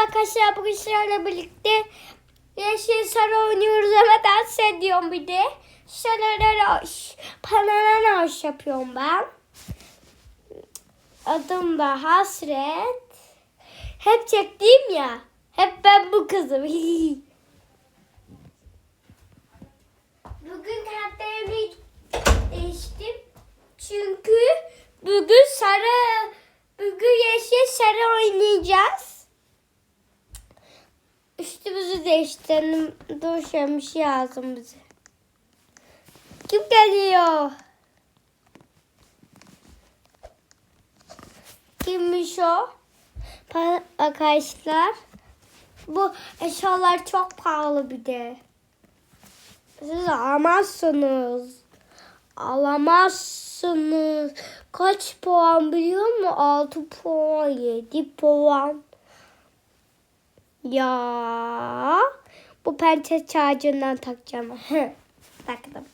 Merhaba arkadaşlar bugün sizlerle birlikte Yeşil Sarı oynuyoruz ama dans ediyorum bir de. Sarılara panana yapıyorum ben. Adım da Hasret. Hep çektiğim ya. Hep ben bu kızım. Bugün karakterimi değiştim. Çünkü bugün sarı, bugün yeşil sarı oynayacağız. Bir şey lazım bize. Kim geliyor? Kimmiş o? Arkadaşlar. Bu eşyalar çok pahalı bir de. Siz alamazsınız. Alamazsınız. Kaç puan biliyor musun? 6 puan, 7 puan. Ya bu pençe çağcından takacağım. Taktım.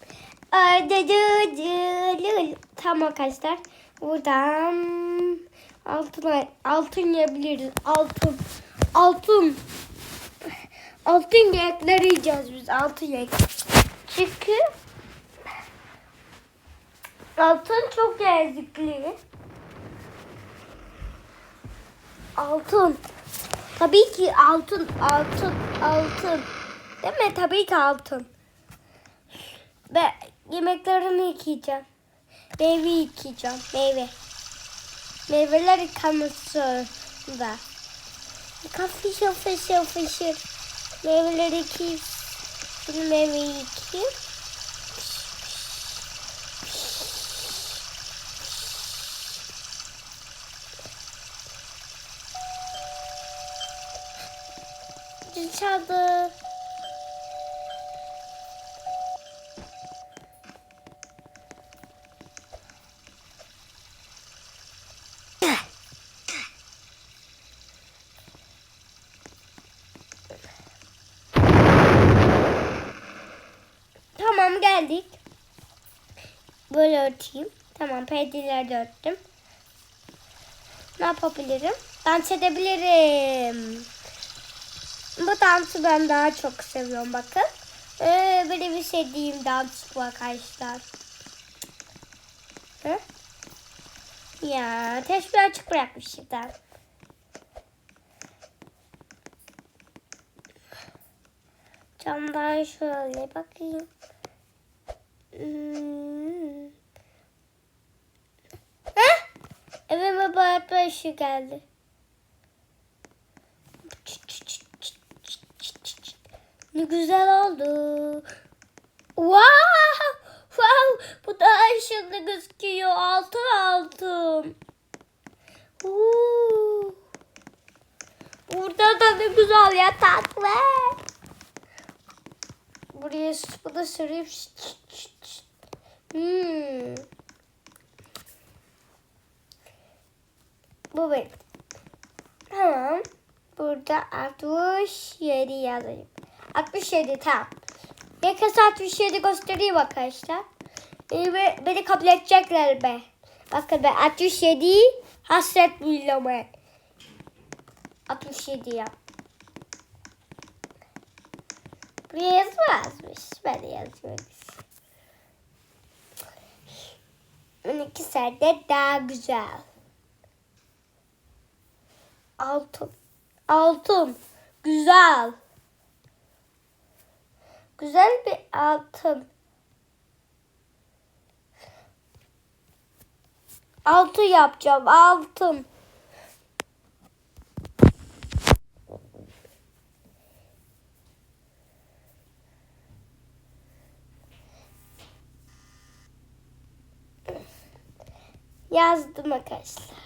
Tamam arkadaşlar. Buradan altın altın yiyebiliriz. Altın. Altın. Altın yemekleri yiyeceğiz biz. Altın yemek. Çünkü altın çok lezzetli. Altın. Tabii ki altın, altın, altın. Değil mi? Tabii ki altın. Ve yemeklerini yıkayacağım. Meyve yıkayacağım. Meyve. Meyveler yıkamasında. Yıka fışır fışır fışır. Meyveleri yıkayıp. Şimdi meyveyi yıkayayım. Dışarıda. Tamam geldik. Böyle örteyim. Tamam perdeleri de örttüm. Ne yapabilirim? Dans edebilirim. Bu dansı ben daha çok seviyorum bakın. Ee, böyle bir sevdiğim dans bu arkadaşlar. Hı? Ya teşbih açık bırakmışım ben. Camdan şöyle bakayım. Hmm. Heh? Evime bağırtma ışığı geldi. Ne güzel oldu. Wow! Wow! Bu da ışıklı gözüküyor. Altın altın. Oo. Burada da ne güzel yatak var. Buraya bunu süreyim. Hmm. Bu benim. Tamam. Burada 67 yazayım. 67 tamam. Yakası 67 göstereyim arkadaşlar. Ee, ve beni kabul edecekler be. Bakın ben 67 hasret biliyorum. 67 ya. Buraya yazmazmış. Ben de yazmak Onunki sende daha güzel. Altın. Altın. Güzel. Güzel bir altın. Altın yapacağım. Altın. Yazdım arkadaşlar.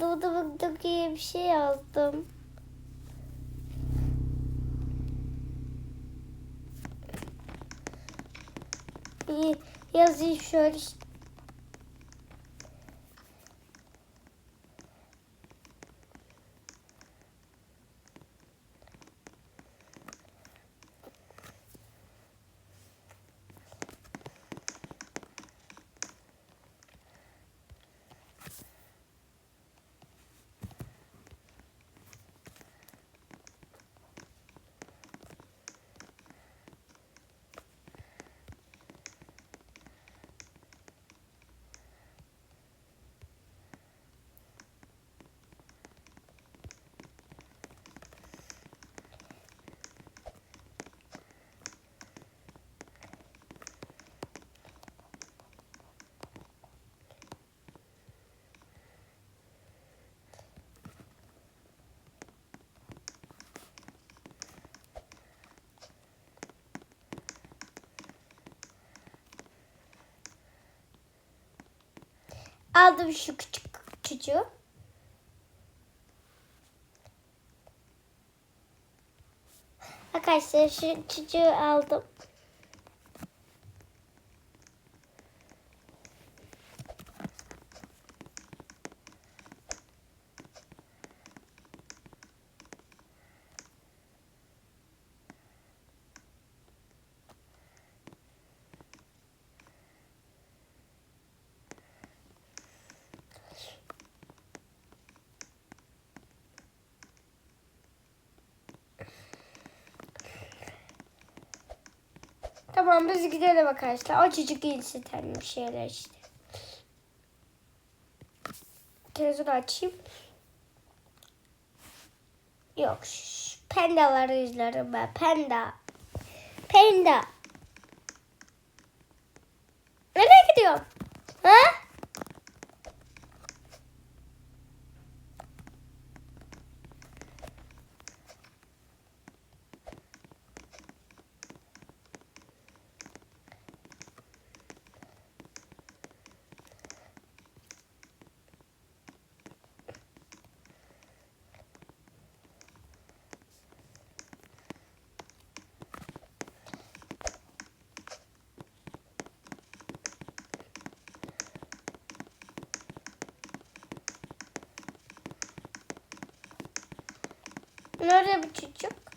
Da bu da diye bir şey yazdım. Bir yazayım şöyle. Aldım şu küçük çocuğu. Arkadaşlar şu çocuğu aldım. Tamam biz gidelim arkadaşlar. O çocuk bir şeyler işte. Televizyonu açayım. Yok. Pandaları izlerim ben. Panda. Panda. Nereye gidiyorsun? Ha? Nerede bu çocuk?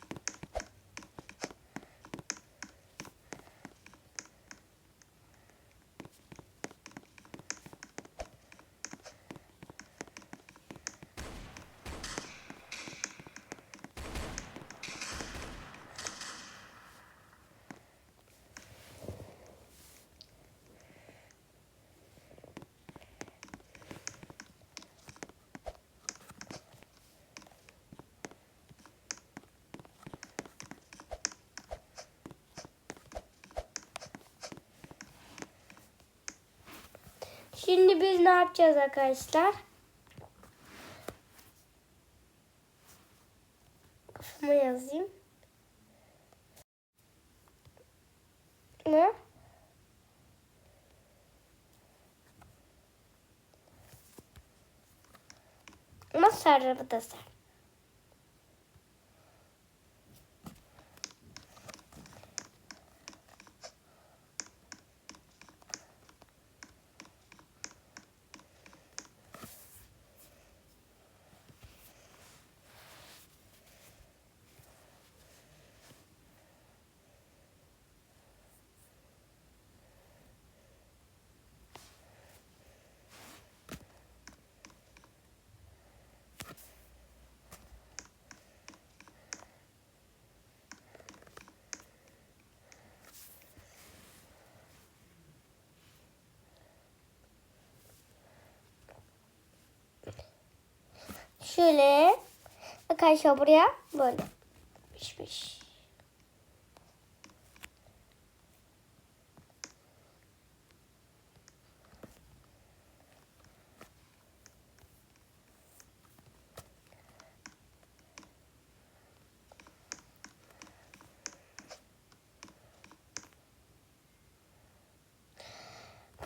Şimdi biz ne yapacağız arkadaşlar? Kafama yazayım. Ne? Ama sarı da sen. Şöyle arkadaşlar buraya böyle pişmiş.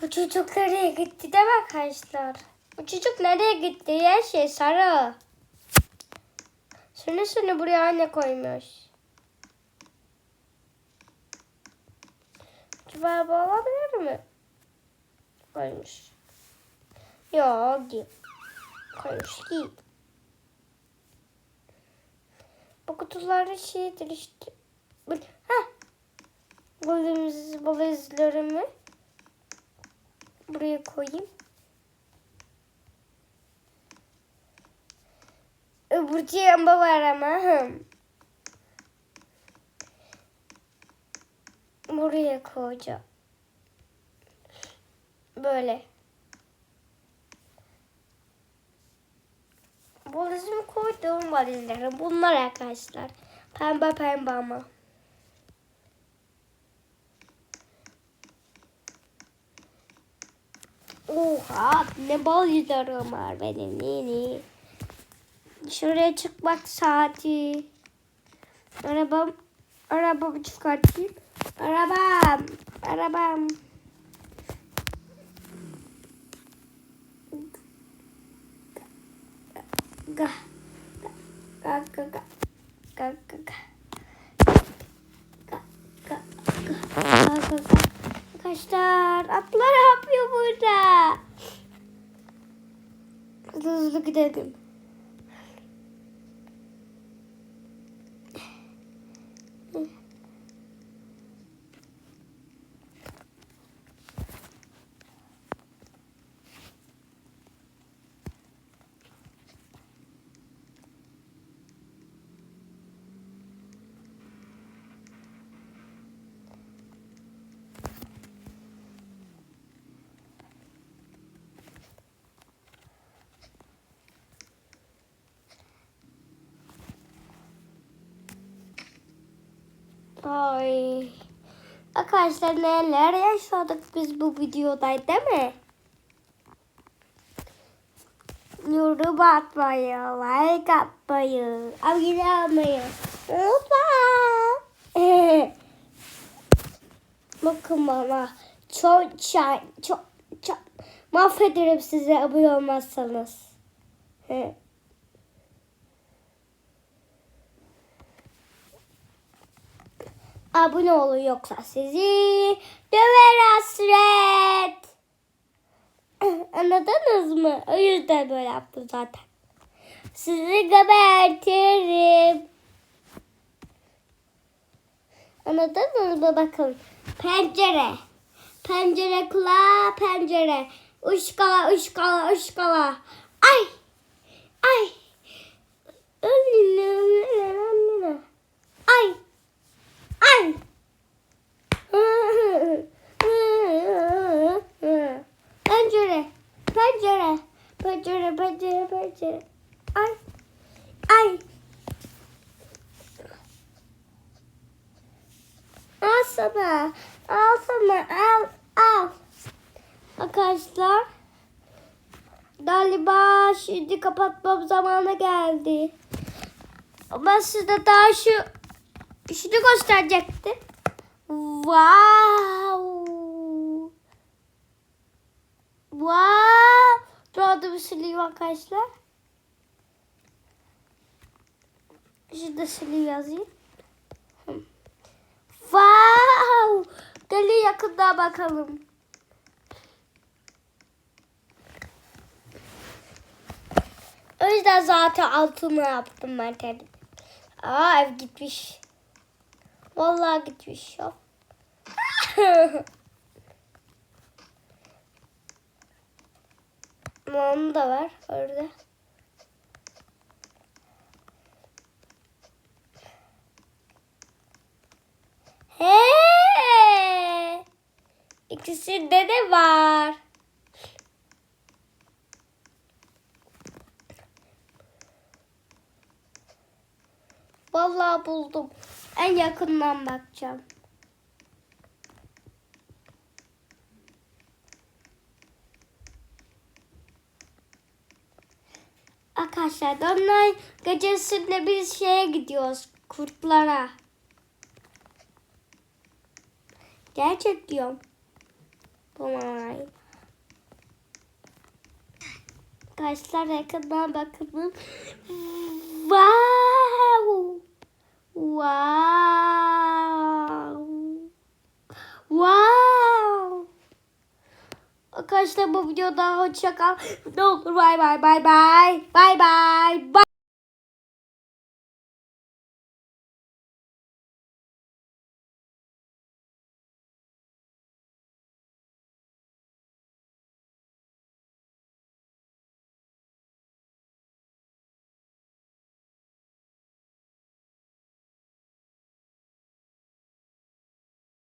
Bu çocuk nereye gitti de arkadaşlar. Bu çocuk nereye gitti? Her şey sarı. Şunu şunu buraya anne koymuş. Acaba bu olabilir mi? Koymuş. Yok değil. Koymuş değil. Bu kutuları şeydir işte. Heh. Valiz, valizlerimi buraya koyayım. Ama. Hım. Buraya koyacağım. Böyle. Valizimi koyduğum valizlerim bunlar arkadaşlar. Pembe pembe ama. Oha ne valizlerim var benim yeni. Şuraya çıkmak saati. Arabam, arabamı çıkartayım. Arabam, arabam. Ga. Ga ga ga. Ga ga ga. Ga ga ga. Ga ga ga. Arkadaşlar atlar yapıyor burada? Hızlı gidelim. Ay. Arkadaşlar neler yaşadık biz bu videoda değil mi? Yorum atmayı, like atmayı, abone olmayı unutmayın. Bakın bana çok çok çok çok mahvederim sizi abone olmazsanız. Abone olun yoksa sizi döver hasret. Anladınız mı? O yüzden böyle yaptım zaten. Sizi gebertirim. Anladınız mı? Bakın. Pencere. Pencere kulağı pencere. Uşkala uşkala uşkala. Ay. Ay. Ay. Ay. Pencere. Pencere. Pencere, pencere, pencere. Ay. Ay. Al sana. Al sana. Al. Al. Arkadaşlar. Galiba şimdi kapatmam zamanı geldi. Ama size daha şu şunu gösterecektim. Wow. Wow. Bir sileyim arkadaşlar. Şurada sileyim yazayım. Wow. Gelin yakından bakalım. O yüzden zaten altını yaptım ben kendim. Aa ev gitmiş. Vallahi gitmiş ya. Onu da var orada. He! İkisinde de var. Vallahi buldum. En yakından bakacağım. Arkadaşlar Dolunay gecesinde biz şeye gidiyoruz. Kurtlara. Gerçek diyorum. Dolunay. Arkadaşlar yakından bakalım. Wow. Wow. Wow. Arkadaşlar bu videoda hoşça kal. Ne olur bay bay bay bay. Bay bay. Bay.